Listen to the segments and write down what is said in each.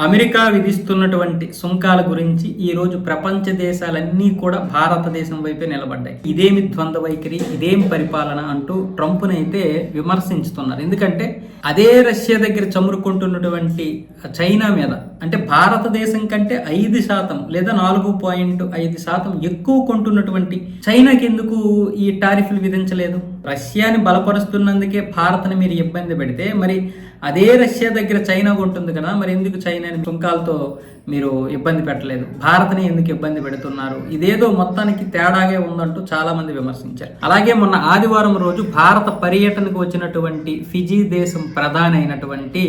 America విధిస్తున్నటువంటి సుంకాల గురించి ఈ రోజు ప్రపంచ దేశాలన్నీ కూడా భారతదేశం వైపే నిలబడ్డాయి. ఇదేమి ద్వంద్వ వైఖరి ఇదేం పరిపాలన అంటూ ట్రంప్నైతే విమర్శించుతున్నారు. ఎందుకంటే అదే రష్యా దగ్గర చమురుకుంటున్నటువంటి చైనా మీద అంటే భారతదేశం కంటే ఐదు శాతం లేదా నాలుగు పాయింట్ ఐదు శాతం ఎక్కువ కొంటున్నటువంటి చైనాకి ఎందుకు ఈ టారిఫ్లు విధించలేదు? రష్యాని బలపరుస్తున్నందుకే భారత్ని మీరు ఇబ్బంది పెడితే మరి అదే రష్యా దగ్గర చైనా ఉంటుంది కదా మరి ఎందుకు చైనాని సుంకాలతో మీరు ఇబ్బంది పెట్టలేదు? భారత్ని ఎందుకు ఇబ్బంది పెడుతున్నారు? ఇదేదో మొత్తానికి తేడాగే ఉందంటూ చాలామంది విమర్శించారు. అలాగే మొన్న ఆదివారం రోజు భారత పర్యటనకు వచ్చినటువంటి ఫిజీ దేశం ప్రధాని అయినటువంటి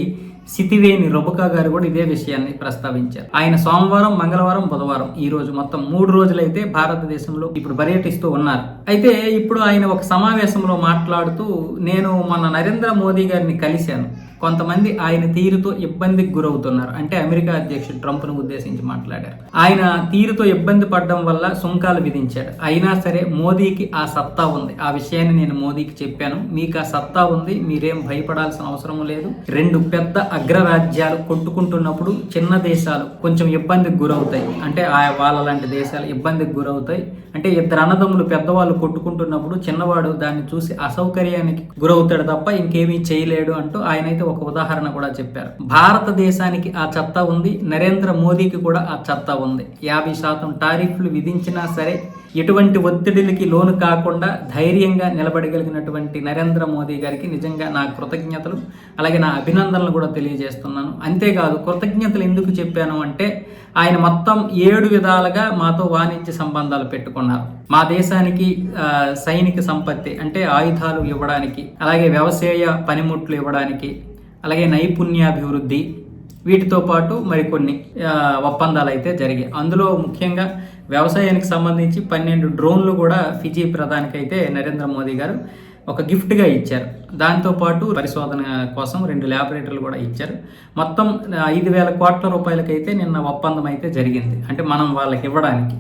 సితివేని రొబకా గారు కూడా ఇదే విషయాన్ని ప్రస్తావించారు. ఆయన సోమవారం మంగళవారం బుధవారం ఈ రోజు మొత్తం మూడు రోజులైతే భారతదేశంలో ఇప్పుడు పర్యటిస్తూ ఉన్నారు. అయితే ఇప్పుడు ఆయన ఒక సమావేశంలో మాట్లాడుతూ నేను మొన్న నరేంద్ర మోదీ గారిని కలిశాను. కొంతమంది ఆయన తీరుతో ఇబ్బందికి గురవుతున్నారు. అంటే అమెరికా అధ్యక్షుడు ట్రంప్ను ఉద్దేశించి మాట్లాడారు. ఆయన తీరుతో ఇబ్బంది పడడం వల్ల సుంకాలు విధించాడు. అయినా సరే మోదీకి ఆ సత్తా ఉంది. ఆ విషయాన్ని నేను మోదీకి చెప్పాను. మీకు ఆ సత్తా ఉంది. మీరేం భయపడాల్సిన అవసరం లేదు. రెండు పెద్ద అగ్రరాజ్యాలు కొట్టుకుంటున్నప్పుడు చిన్న దేశాలు కొంచెం ఇబ్బందికి గురవుతాయి. అంటే ఆ వాళ్ళ లాంటి దేశాలు ఇబ్బందికి గురవుతాయి. అంటే ఇద్దరు అన్నదమ్ములు పెద్దవాళ్ళు కొట్టుకుంటున్నప్పుడు చిన్నవాడు దాన్ని చూసి అసౌకర్యానికి గురవుతాడు తప్ప ఇంకేమీ చేయలేడు అంటూ ఆయన అయితే ఒక ఉదాహరణ కూడా చెప్పారు. భారతదేశానికి ఆ చత్తా ఉంది. నరేంద్ర మోదీకి కూడా ఆ చత్తా ఉంది. యాభై శాతం టారిఫ్లు విధించినా సరే ఎటువంటి ఒత్తిడిలకి లోను కాకుండా ధైర్యంగా నిలబడగలిగినటువంటి నరేంద్ర మోదీ గారికి నిజంగా నా కృతజ్ఞతలు. అలాగే నా అభినందనలు కూడా తెలియజేస్తున్నాను. అంతేకాదు కృతజ్ఞతలు ఎందుకు చెప్పాను అంటే ఆయన మొత్తం ఏడు విధాలుగా మాతో వాణిజ్య సంబంధాలు పెట్టుకున్నారు. మా దేశానికి సైనిక సంపత్తి అంటే ఆయుధాలు ఇవ్వడానికి అలాగే వ్యవసాయ పనిముట్లు ఇవ్వడానికి అలాగే నైపుణ్యాభివృద్ధి వీటితో పాటు మరికొన్ని ఒప్పందాలు అయితే జరిగాయి. అందులో ముఖ్యంగా వ్యవసాయానికి సంబంధించి పన్నెండు డ్రోన్లు కూడా ఫిజీ ప్రధానికైతే నరేంద్ర మోదీ గారు ఒక గిఫ్ట్గా ఇచ్చారు. దాంతోపాటు పరిశోధన కోసం రెండు ల్యాబొరేటరీలు కూడా ఇచ్చారు. మొత్తం ఐదు వేల కోట్ల రూపాయలకైతే నిన్న ఒప్పందం అయితే జరిగింది. అంటే మనం వాళ్ళకి ఇవ్వడానికి.